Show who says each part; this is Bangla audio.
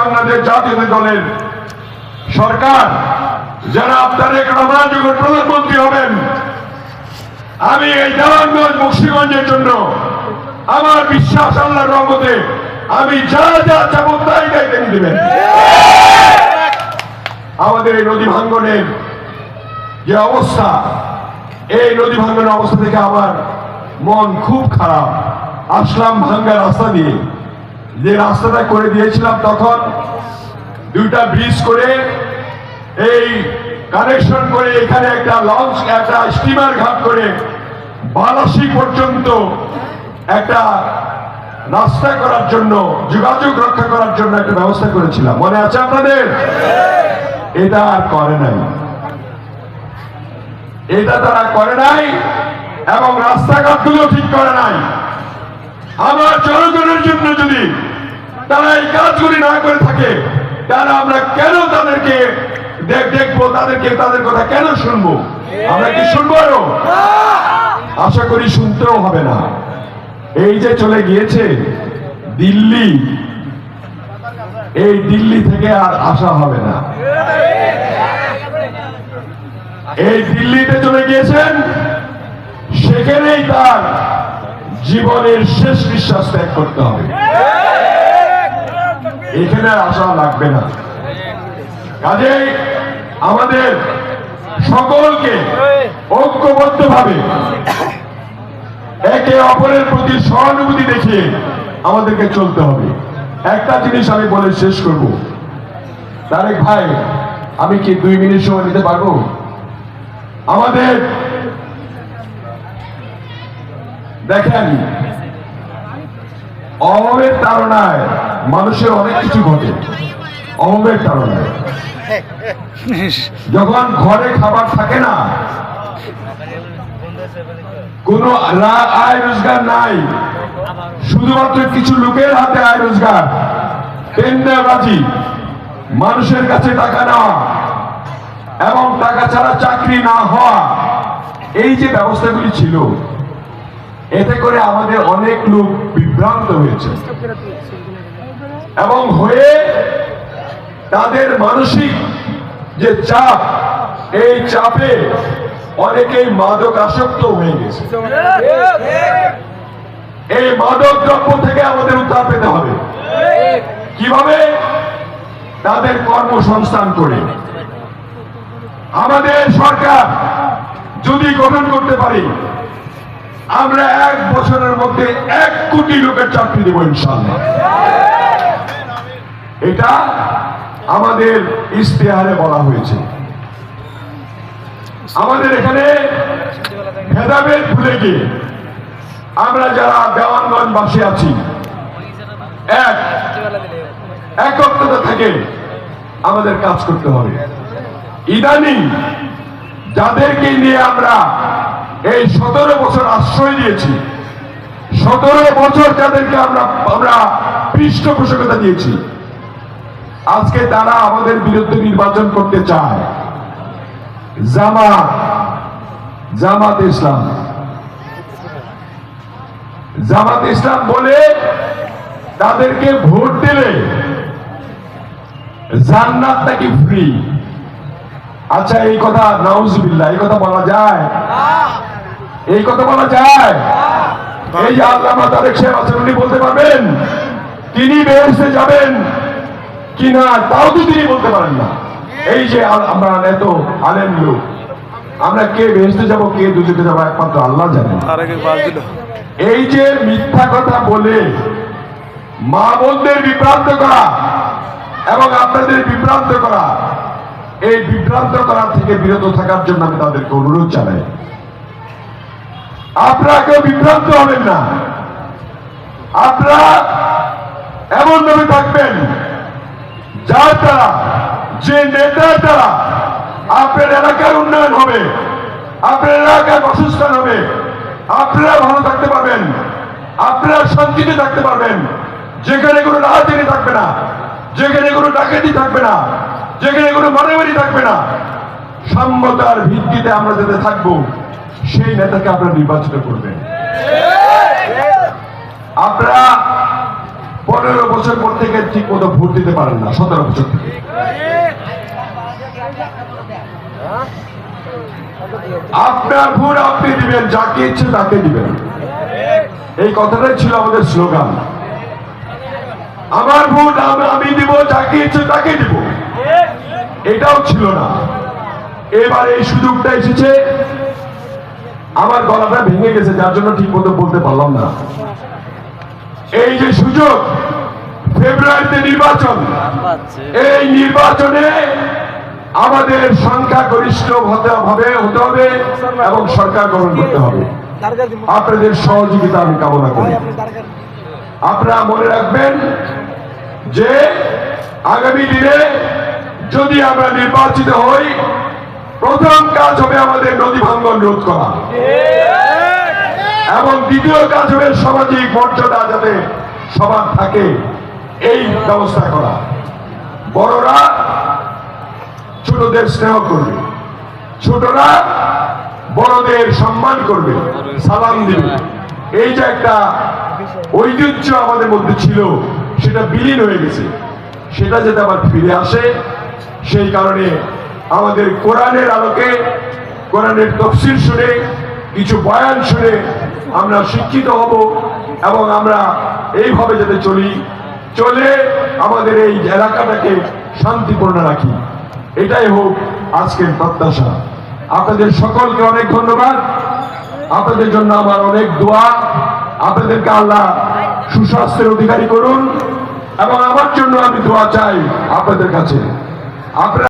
Speaker 1: বাংলাদেশ জাতীয় দলের সরকার, যারা আপনার রহমান যখন প্রধানমন্ত্রী হবেন, আমি এই দেওয়ানগঞ্জ মুন্সিগঞ্জের জন্য আমার বিশ্বাস, আল্লাহর রহমতে আমি যা যা চাবো তাই তাই তিনি দেবেন। আমাদের এই নদী ভাঙ্গনের যে অবস্থা, এই নদী ভাঙ্গনের অবস্থা থেকে আমার মন খুব খারাপ। আসলাম ভাঙ্গা রাস্তা দিয়ে। যে রাস্তাটা করে দিয়েছিলাম তখন দুইটা ব্রিজ করে এই কানেকশন করে এখানে একটা লঞ্চ একটা স্টিমার ঘাট করে বালাসি পর্যন্ত একটা রাস্তা করার জন্য, যোগাযোগ রক্ষা করার জন্য একটা ব্যবস্থা করেছিলাম। মনে আছে আপনাদের? এটা আর করে নাই। এটা তারা করে নাই এবং রাস্তাঘাটগুলো ঠিক করে নাই। আমার জনগণের জন্য যদি তারা এই কাজগুলি না করে থাকে তাহলে আমরা কেন তাদেরকে দেখ- দেখব, তাদেরকে তাদের কথা কেন শুনব? আমরা কি শুনব আশা করি শুনতেও হবে না। এই যে চলে গিয়েছে দিল্লি, এই দিল্লি থেকে আর আসা হবে না। এই দিল্লিতে চলে গিয়েছেন, সেখানেই তার জীবনের শেষ নিঃশ্বাস ত্যাগ করতে হবে। এখানে আসা লাগবে না। কাজেই আমাদের সকলকে ঐক্যবদ্ধ ভাবে একে অপরের প্রতি সহানুভূতি দেখিয়ে আমাদেরকে চলতে হবে। একটা জিনিস আমি বলে শেষ করব। তারেক ভাই, আমি কি দুই মিনিট সময় নিতে পারব? আমাদের দেখেন অভাবের তাড়নায় মানুষের অনেক কিছু ঘটে। অভাবের তাড়নায়। যখন ঘরে খাবার থাকে না, কোনো আয় রোজগার নাই। শুধুমাত্র কিছু লোকের হাতে আয় রোজগার। টেন্ডারবাজি মানুষের কাছে টাকা নেওয়া এবং টাকা ছাড়া চাকরি না হওয়া, এই যে ব্যবস্থাগুলি ছিল এতে করে আমাদের অনেক লোক বিভ্রান্ত হয়েছে। এবং হয়ে তাদের মানসিক যে চাপ, এই চাপে অনেকেই মাদক আসক্ত হয়ে গেছে। এই মাদক দ্রব্য থেকে আমাদের উদ্ধার পেতে হবে। কীভাবে? তাদের কর্মসংস্থান করে। আমাদের সরকার যদি গঠন করতে পারি আমরা এক বছরের মধ্যে এক কোটি লোকের চাকরি দেবো ইনশাল্লাহ এটা আমাদের ইশতেহারে বলা হয়েছে। আমাদের এখানে ভেদাভেদ ভুলে গিয়ে আমরা যারা দেওয়ানগঞ্জ বাসী আছি, এক, একত্রতা থেকে আমাদের কাজ করতে হবে। ইদানিং যাদেরকে নিয়ে আমরা এই সতেরো বছর আশ্রয় দিয়েছি সতেরো বছর যাদেরকে আমরা আমরা পৃষ্ঠপোষকতা দিয়েছি। আজকে তারা আমাদের বিরুদ্ধে নির্বাচন করতে চায়। জামাত জামাত ইসলাম। জামাত ইসলাম বলে তাদেরকে ভোট দিলে জান্নাত নাকি ফ্রি আচ্ছা এই কথা, নাউজুবিল্লাহ, এই কথা বলা যায়? এই কথা বলা যায়। এই যে আল্লামা তারেক সাহেব আছেন উনি বলতে পারবেন? তিনি বেহেস্তে যাবেন কিনা তাও তো তিনি বলতে পারেন না। এই যে আমরা এত আলেম লোক আমরা কে বেহেস্তে যাব কে দুদিকে যাব একমাত্র আল্লাহ জানেন।
Speaker 2: দিল
Speaker 1: এই যে মিথ্যা কথা বলে মা বোনদের বিভ্রান্ত করা এবং আপনাদের বিভ্রান্ত করা এই বিভ্রান্ত করা থেকে বিরত থাকার জন্য আমি তাদেরকে অনুরোধ জানাই। আপনারা কেউ বিভ্রান্ত হবেন না। আপনারা এমন ভাবে থাকবেন, যার দ্বারা, যে নেতার দ্বারা আপনার এলাকার উন্নয়ন হবে, আপনার এলাকার বাসস্থান হবে, আপনারা ভালো থাকতে পারবেন, আপনারা শান্তিতে থাকতে পারবেন। যেখানে কোনো রাজনীতি থাকবে না, যেখানে কোনো ডাকাতি থাকবে না, যেখানে কোনো মারামারি থাকবে না সাম্যতার ভিত্তিতে আমরা যাতে থাকব। সেই নেতাকে আপনারা নির্বাচিত করবেন। আপনারা পনেরো বছর পর থেকে ঠিক মতো ভোট দিতে পারেন না, সতেরো বছর থেকে। আপনার ভোট আপনি দিবেন, যাকে ইচ্ছে তাকে দিবেন। এই কথাটাই ছিল আমাদের স্লোগান। আমার ভোট আমি দিব, যাকে ইচ্ছে তাকে দিব। এটাও ছিল না। এবার এই সুযোগটা এসেছে আমার গলাটা ভেঙে গেছে, যার জন্য ঠিক মতো বলতে পারলাম না। এই যে সুযোগ, ফেব্রুয়ারিতে নির্বাচন। এই নির্বাচনে আমাদের সংখ্যা গরিষ্ঠ হতে হবে এবং সরকার গঠন করতে হবে। আপনাদের সহযোগিতা আমি কামনা করি। আপনারা মনে রাখবেন যে আগামী দিনে যদি আমরা নির্বাচিত হই প্রথম কাজ হবে আমাদের নদী ভাঙ্গন রোধ করা। এবং দ্বিতীয় কাজ হবে সামাজিক মর্যাদা যাতে সবার থাকে এই ব্যবস্থা করা। বড়রা ছোটদের স্নেহ করবে ছোটরা বড়দের সম্মান করবে সালাম দিবে। এই যে একটা ঐতিহ্য আমাদের মধ্যে ছিল সেটা বিলীন হয়ে গেছে। সেটা যাতে আবার ফিরে আসে সেই কারণে আমাদের কোরআনের আলোকে, কোরআনের তফসিল শুনে, কিছু বয়ান শুনে আমরা শিক্ষিত হব এবং আমরা এইভাবে যাতে চলি। চলে আমাদের এই এলাকাটাকে শান্তিপূর্ণ রাখি। এটাই হোক আজকের প্রত্যাশা। আপনাদের সকলকে অনেক ধন্যবাদ। আপনাদের জন্য আমার অনেক দোয়া। আপনাদেরকে আল্লাহ সুস্বাস্থ্যের অধিকারী করুন এবং আমার জন্য আমি দোয়া চাই আপনাদের কাছে। আপনারা